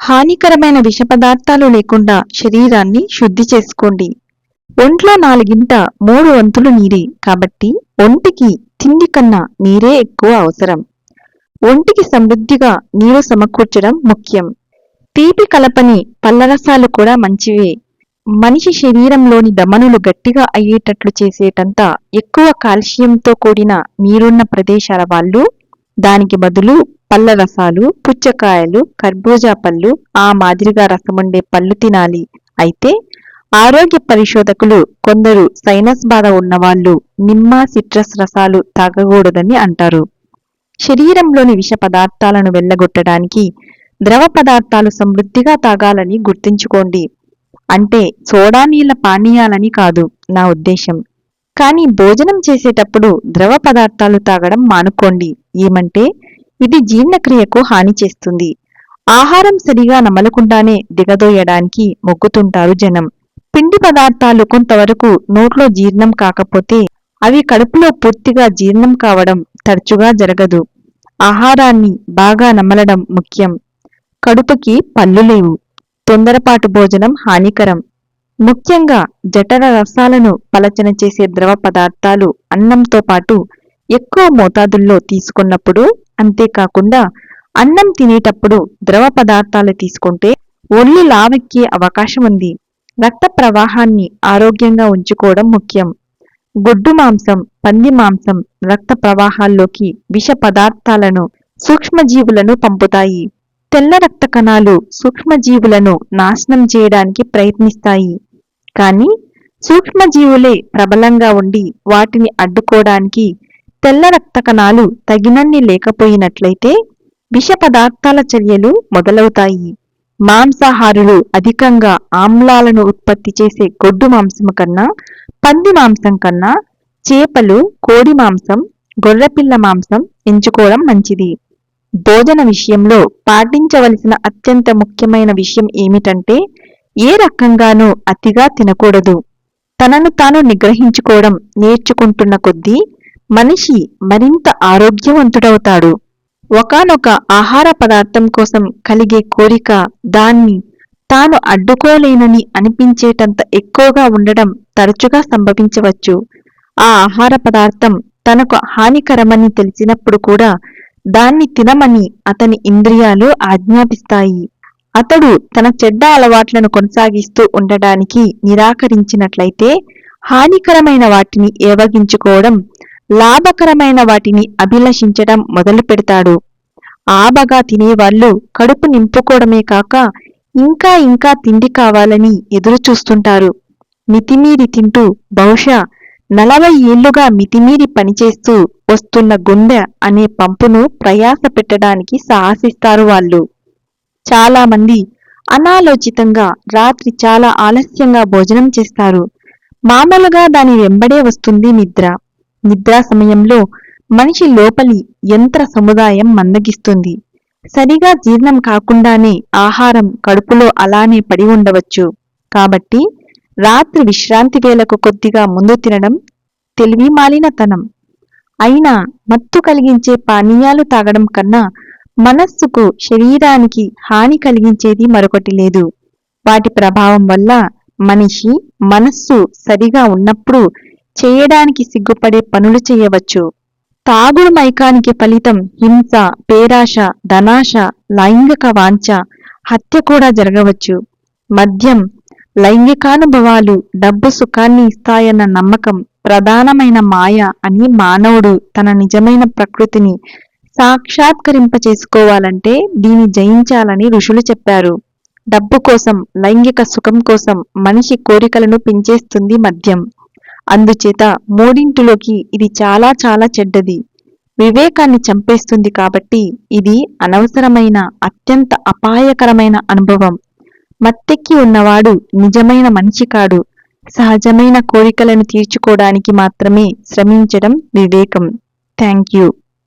హానికరమైన విష పదార్థాలు లేకుండా శరీరాన్ని శుద్ధి చేసుకోండి. ఒంట్లో నాలుగింట మూడు వంతులు నీరే కాబట్టి ఒంటికి తిండి కన్నా నీరే ఎక్కువ అవసరం. ఒంటికి సమృద్ధిగా నీరు సమకూర్చడం ముఖ్యం. తీపి కలపని పళ్ళరసాలు కూడా మంచివే. మనిషి శరీరంలోని దమనులు గట్టిగా అయ్యేటట్లు చేసేటంత ఎక్కువ కాల్షియంతో కూడిన నీరున్న ప్రదేశాల వాళ్ళు దానికి బదులు పళ్ళ రసాలు పుచ్చకాయలు కర్బూజా పళ్ళు ఆ మాదిరిగా రసముండే పళ్ళు తినాలి. అయితే ఆరోగ్య పరిశోధకులు కొందరు సైనస్ బాధ ఉన్నవాళ్ళు నిమ్మ సిట్రస్ రసాలు తాగకూడదని అంటారు. శరీరంలోని విష పదార్థాలను వెళ్ళగొట్టడానికి ద్రవ పదార్థాలు సమృద్ధిగా తాగాలని గుర్తుంచుకోండి. అంటే సోడా నీళ్ళ పానీయాలని కాదు నా ఉద్దేశం. కానీ భోజనం చేసేటప్పుడు ద్రవ పదార్థాలు తాగడం మానుకోండి. ఏమంటే ఇది జీర్ణక్రియకు హాని చేస్తుంది. ఆహారం సరిగా నమలకుండానే దిగదోయడానికి మొగ్గుతుంటారు జనం. పిండి పదార్థాలు కొంతవరకు నోట్లో జీర్ణం కాకపోతే అవి కడుపులో పూర్తిగా జీర్ణం కావడం తరచుగా జరగదు. ఆహారాన్ని బాగా నమలడం ముఖ్యం. కడుపుకి పళ్ళు లేవు. తొందరపాటు భోజనం హానికరం. ముఖ్యంగా జఠర రసాలను పలచన చేసే ద్రవ పదార్థాలు అన్నంతో పాటు ఎక్కువ మోతాదుల్లో తీసుకున్నప్పుడు అంతేకాకుండా అన్నం తినేటప్పుడు ద్రవ పదార్థాలు తీసుకుంటే ఒళ్ళు లావెక్కే అవకాశం ఉంది. రక్త ప్రవాహాన్ని ఆరోగ్యంగా ఉంచుకోవడం ముఖ్యం. గొడ్డు మాంసం పంది మాంసం రక్త ప్రవాహాల్లోకి విష పదార్థాలను సూక్ష్మజీవులను పంపుతాయి. తెల్ల రక్త కణాలు సూక్ష్మజీవులను నాశనం చేయడానికి ప్రయత్నిస్తాయి. కానీ సూక్ష్మజీవులే ప్రబలంగా ఉండి వాటిని అడ్డుకోవడానికి తెల్ల రక్త కణాలు తగినన్ని లేకపోయినట్లయితే విష పదార్థాల చర్యలు మొదలవుతాయి. మాంసాహారులు అధికంగా ఆమ్లాలను ఉత్పత్తి చేసే గొడ్డు మాంసం కన్నా పంది మాంసం కన్నా చేపలు కోడి మాంసం గొర్రెపిల్ల మాంసం ఎంచుకోవడం మంచిది. భోజన విషయంలో పాటించవలసిన అత్యంత ముఖ్యమైన విషయం ఏమిటంటే ఏ రకంగానూ అతిగా తినకూడదు. తనను తాను నిగ్రహించుకోవడం నేర్చుకుంటున్న కొద్దీ మనిషి మరింత ఆరోగ్యవంతుడవుతాడు. ఒకనొక ఆహార పదార్థం కోసం కలిగే కోరిక దాన్ని తాను అడ్డుకోలేనని అనిపించేటంత ఎక్కువగా ఉండడం తరచుగా సంభవించవచ్చు. ఆ ఆహార పదార్థం తనకు హానికరమని తెలిసినప్పుడు కూడా దాన్ని తినమని అతని ఇంద్రియాలు ఆజ్ఞాపిస్తాయి. అతడు తన చెడ్డ అలవాట్లను కొనసాగిస్తూ ఉండడానికి నిరాకరించినట్లయితే హానికరమైన వాటిని ఏవగించుకోవడం లాభకరమైన వాటిని అభిలషించడం మొదలు పెడతాడు. ఆబగా తినేవాళ్ళు కడుపు నింపుకోవడమే కాక ఇంకా ఇంకా తిండి కావాలని ఎదురుచూస్తుంటారు మితిమీరి తింటూ బహుశా నలభై ఏళ్ళుగా మితిమీరి పనిచేస్తూ వస్తున్న గుండె అనే పంపును ప్రయాస పెట్టడానికి సాహసిస్తారు వాళ్ళు. చాలామంది అనాలోచితంగా రాత్రి చాలా ఆలస్యంగా భోజనం చేస్తారు. మామూలుగా దాని వెంబడే వస్తుంది నిద్ర. నిద్రా సమయంలో మనిషి లోపలి యంత్ర సముదాయం మందగిస్తుంది. సరిగా జీర్ణం కాకుండానే ఆహారం కడుపులో అలానే పడి ఉండవచ్చు. కాబట్టి రాత్రి విశ్రాంతి వేళకు కొద్దిగా ముందు తినడం తెలివి మాలినతనం. అయినా మత్తు కలిగించే పానీయాలు తాగడం కన్నా మనస్సుకు శరీరానికి హాని కలిగించేది మరొకటి లేదు. వాటి ప్రభావం వల్ల మనిషి మనస్సు సరిగా ఉన్నప్పుడు చేయడానికి సిగ్గుపడే పనులు చేయవచ్చు. తాగుడు మైకానికి ఫలితం హింస పేరాశ ధనాశ లైంగిక వాంఛ హత్య కూడా జరగవచ్చు. మద్యం లైంగికానుభవాలు డబ్బు సుఖాన్ని ఇస్తాయన్న నమ్మకం ప్రధానమైన మాయ అని మానవుడు తన నిజమైన ప్రకృతిని సాక్షాత్కరింప చేసుకోవాలంటే దీని జయించాలని ఋషులు చెప్పారు. డబ్బు కోసం లైంగిక సుఖం కోసం మనిషి కోరికలను పెంచేస్తుంది మద్యం. అందుచేత మూడింటిలోకి ఇది చాలా చాలా చెడ్డది. వివేకాన్ని చంపేస్తుంది కాబట్టి ఇది అనవసరమైన అత్యంత అపాయకరమైన అనుభవం. మత్తెక్కి ఉన్నవాడు నిజమైన మనిషి కాడు. సహజమైన కోరికలను తీర్చుకోవడానికి మాత్రమే శ్రమించడం వివేకం. Thank you.